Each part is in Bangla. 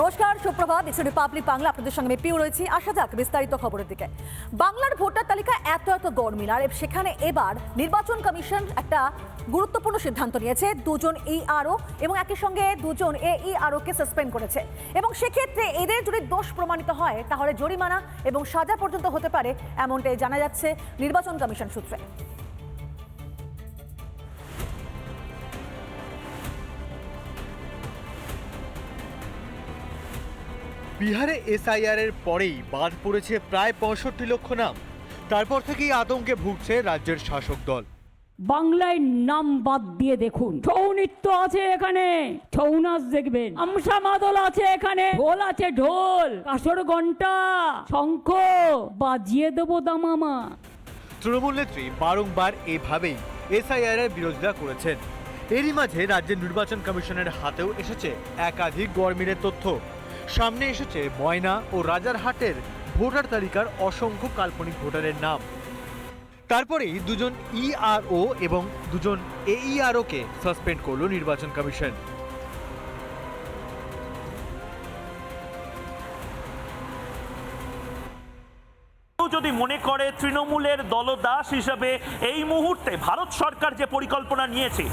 নমস্কার, সুপ্রভাত। দেখছেন রিপাবলিক বাংলা আপনাদের সঙ্গে আমি পিউ রয়েছি। আসা যাক, বিস্তারিত খবরের দিকে। বাংলার ভোটার তালিকা এত এত গরমিল, আর সেখানে এবার নির্বাচন কমিশন একটা গুরুত্বপূর্ণ সিদ্ধান্ত নিয়েছে। দুজন ইআরও এবং একই সঙ্গে দুজন এইআরও কে সাসপেন্ড করেছে। এবং সেক্ষেত্রে এদের যদি দোষ প্রমাণিত হয়, তাহলে জরিমানা এবং সাজা পর্যন্ত হতে পারে, এমনটাই জানা যাচ্ছে নির্বাচন কমিশন সূত্রে। বিহারে এসআইআর এর পরেই বাদ পড়েছে প্রায় পঁয়ষট্টি লক্ষ নাম। তারপর থেকেই আতঙ্কে ভুগছে রাজ্যের শাসক দল। বাংলায় নাম বাদ দিয়ে দেখুন। ছৌ নৃত্য আছে এখানে। ছৌ নাচ দেখবেন। আমসা মাদল আছে এখানে। ঢোল আছে ঢোল। কাসর ঘণ্টা শঙ্খ। বাজিয়ে দেবো দামামা। তৃণমূল নেত্রী বারংবার এভাবেই এসআইআর এর বিরোধিতা করেছেন। এরই মাঝে রাজ্যের নির্বাচন কমিশনের হাতেও এসেছে একাধিক গরমিলের তথ্য। সামনে এসেছে ময়না ও রাজারহাটের ভোটার তালিকার অসংখ্য কাল্পনিক ভোটারের নাম। তারপরেই দুজন ইআরও এবং দুজন এইআরওকে সাসপেন্ড করল নির্বাচন কমিশন। যদি মনে করে তৃণমূলের দলদাস হিসাবে এই মুহূর্তে ভারত সরকার যে পরিকল্পনা নিয়েছে,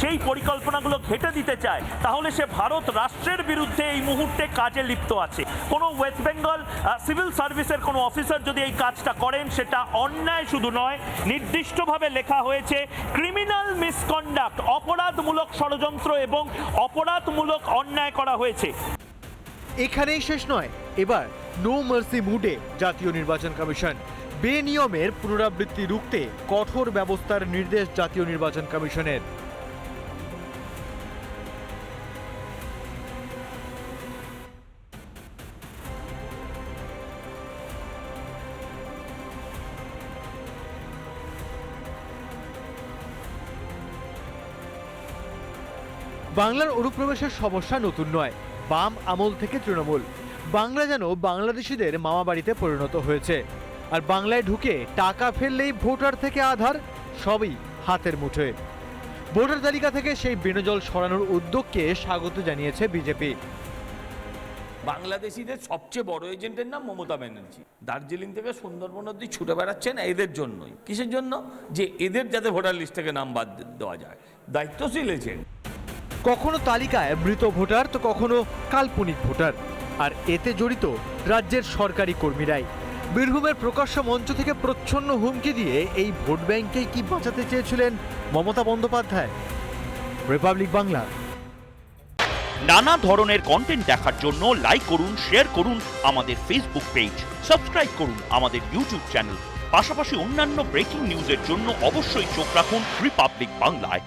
সেই পরিকল্পনাগুলো ঘেটে দিতে চায়, তাহলে সে ভারত রাষ্ট্রের বিরুদ্ধে এই মুহূর্তে কাজে লিপ্ত আছে। কোনো ওয়েস্ট বেঙ্গল সিভিল সার্ভিসের কোনো অফিসার যদি এই কাজটা করেন, সেটা অন্যায় শুধু নয়, নির্দিষ্টভাবে লেখা হয়েছে ক্রিমিনাল মিসকন্ডাক্ট অপরাধমূলক ষড়যন্ত্র এবং অপরাধমূলক অন্যায় করা হয়েছে। এখানেই শেষ নয়। এবার নো মার্সি মুডে জাতীয় নির্বাচন কমিশন। বেনিয়মের পুনরাবৃত্তি রুখতে কঠোর ব্যবস্থার নির্দেশ জাতীয় নির্বাচন কমিশনের। বাংলার অনুপ্রবেশের সমস্যা নতুন নয়। বাম আমল থেকে তৃণমূল। বাংলা যেন বাংলাদেশিদের মামা বাড়িতে পরিণত হয়েছে। আর বাংলায় ঢুকে টাকা ফেললেই ভোটার থেকে আধার সবই হাতের মুঠোয়। ভোটার তালিকা থেকে সেই বিনোজল সরানোর উদ্যোগকে স্বাগত জানিয়েছে বিজেপি। বাংলাদেশিদের সবচেয়ে বড় এজেন্টের নাম মমতা ব্যানার্জি। দার্জিলিং থেকে সুন্দরবন অব্দি ছুটে বেড়াচ্ছেন এদের জন্যই। কিসের জন্য? যে এদের যাতে ভোটার লিস্ট থেকে নাম বাদ দেওয়া যায়। দায়িত্বশীল এজেন্ট। কখনো তালিকায় মৃত ভোটার তো কখনো কাল্পনিক ভোটার। আর এতে জড়িত রাজ্যের সরকারি কর্মীরাই। বীরভূমের প্রকাশ্য মঞ্চ থেকে প্রচ্ছন্ন হুমকি দিয়ে এই ভোট ব্যাংকেই কি বাঁচাতে চেয়েছিলেন মমতা বন্দ্যোপাধ্যায়? রিপাবলিক বাংলা। নানা ধরনের কন্টেন্ট দেখার জন্য লাইক করুন শেয়ার করুন আমাদের ফেসবুক পেজ সাবস্ক্রাইব করুন আমাদের ইউটিউব চ্যানেল পাশাপাশি অন্যান্য ব্রেকিং নিউজের জন্য অবশ্যই চোখ রাখুন রিপাবলিক বাংলায়